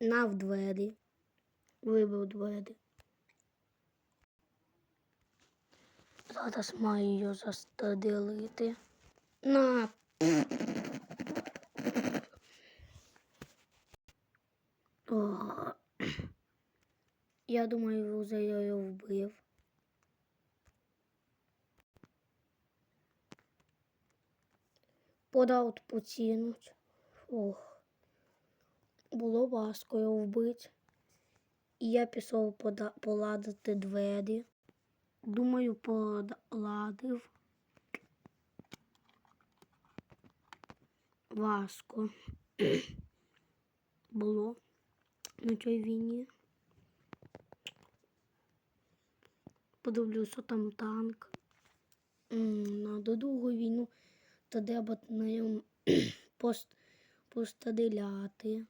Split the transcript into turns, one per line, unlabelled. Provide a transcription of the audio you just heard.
Нав двері. Вибив двері. Зараз маю його застрелити. На. О. Я думаю, вже я його вбив. Подав поцінуть. Ох. Було важко його вбити. І я пішов поладити двері. Думаю, поладив. Важко. Було на цій війні. Подивлюся, там танк. На другу війну то треба на ньому пост, постріляти.